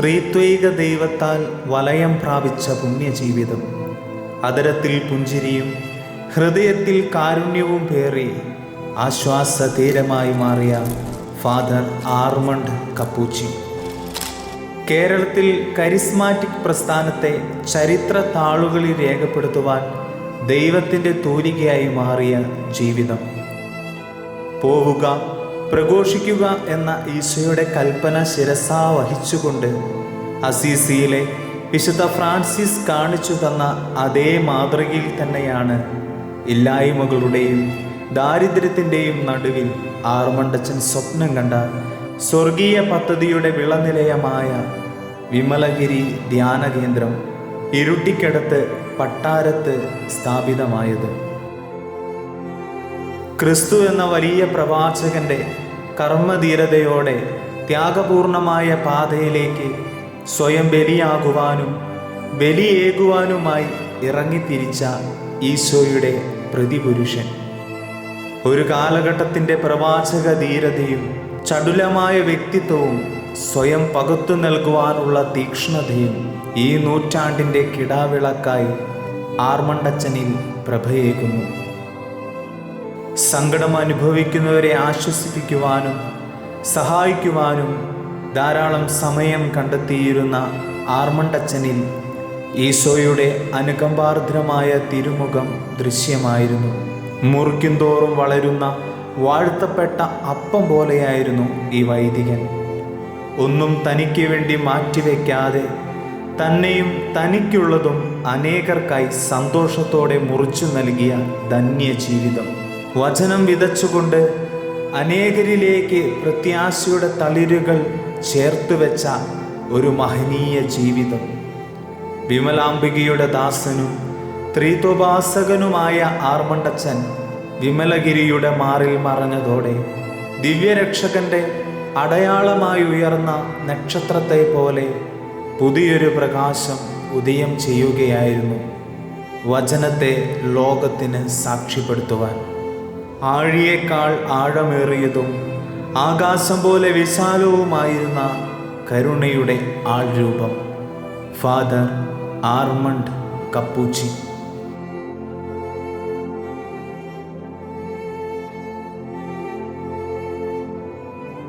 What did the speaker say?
ത്രിത്വൈക ദൈവത്താൽ വലയം പ്രാപിച്ച പുണ്യജീവിതം. അതരത്തിൽ പുഞ്ചിരിയും ഹൃദയത്തിൽ കാരുണ്യവും പേറി ആശ്വാസ തീരമായി മാറിയ ഫാദർ ആർമണ്ട് കപ്പൂച്ചി. കേരളത്തിൽ കരിസ്മാറ്റിക് പ്രസ്ഥാനത്തെ ചരിത്ര താളുകളിൽ രേഖപ്പെടുത്തുവാൻ ദൈവത്തിന്റെ തൂലികയായി മാറിയ ജീവിതം. പോവുക. പ്രഘോഷിക്കുക എന്ന ഈശോയുടെ കൽപ്പന ശിരസാ വഹിച്ചുകൊണ്ട് അസീസിയിലെ വിശുദ്ധ ഫ്രാൻസിസ് കാണിച്ചു തന്ന അതേ മാതൃകയിൽ തന്നെയാണ് ഇല്ലായ്മകളുടെയും ദാരിദ്ര്യത്തിന്റെയും നടുവിൽ ആർമണ്ടച്ചൻ സ്വപ്നം കണ്ട സ്വർഗീയ പദ്ധതിയുടെ വിളനിലയമായ വിമലഗിരി ധ്യാന കേന്ദ്രം ഇരുട്ടിക്കടുത്ത് പട്ടാരത്ത് സ്ഥാപിതമായത്. ക്രിസ്തു എന്ന വലിയ പ്രവാചകന്റെ കർമ്മധീരതയോടെ ത്യാഗപൂർണമായ പാതയിലേക്ക് സ്വയം ബലിയാകുവാനും ബലിയേകുവാനുമായി ഇറങ്ങിത്തിരിച്ച ഈശോയുടെ പ്രതിപുരുഷൻ. ഒരു കാലഘട്ടത്തിന്റെ പ്രവാചക ധീരതയും ചടുലമായ വ്യക്തിത്വവും സ്വയം പകുത്തു നൽകുവാനുള്ള തീക്ഷ്ണതയും ഈ നൂറ്റാണ്ടിന്റെ കിടാവിളക്കായി ആർമണ്ടച്ചനിൽ പ്രഭയേകുന്നു. സങ്കടം അനുഭവിക്കുന്നവരെ ആശ്വസിപ്പിക്കുവാനും സഹായിക്കുവാനും ധാരാളം സമയം കണ്ടെത്തിയിരുന്ന ആർമണ്ടച്ചനിൽ ഈശോയുടെ അനുകമ്പാർദ്രമായ തിരുമുഖം ദൃശ്യമായിരുന്നു. മുറിക്കുംതോറും വളരുന്ന വാഴ്ത്തപ്പെട്ട അപ്പം പോലെയായിരുന്നു ഈ വൈദികൻ. ഒന്നും തനിക്ക് വേണ്ടി മാറ്റിവെക്കാതെ തന്നെയും തനിക്കുള്ളതും അനേകർക്കായി സന്തോഷത്തോടെ മുറിച്ചു നൽകിയ ധന്യ ജീവിതം വചനം വിതച്ചുകൊണ്ട് അനേകരിലേക്ക് പ്രത്യാശയുടെ തളിരുകൾ ചേർത്ത് വെച്ച ഒരു മഹനീയ ജീവിതം. വിമലാംബികയുടെ ദാസനും ത്രീതോപാസകനുമായ ആർമണ്ടച്ചൻ വിമലഗിരിയുടെ മാറിൽ മറഞ്ഞതോടെ ദിവ്യരക്ഷകന്റെ അടയാളമായി ഉയർന്ന നക്ഷത്രത്തെ പോലെ പുതിയൊരു പ്രകാശം ഉദയം ചെയ്യുകയായിരുന്നു. വചനത്തെ ലോകത്തിന് സാക്ഷ്യപ്പെടുത്തുവാൻ. ആഴിയേക്കാൾ ആഴമേറിയതും ആകാശം പോലെ വിശാലവുമായിരുന്ന കരുണയുടെ ആൾരൂപം. Father Armand Capuchin.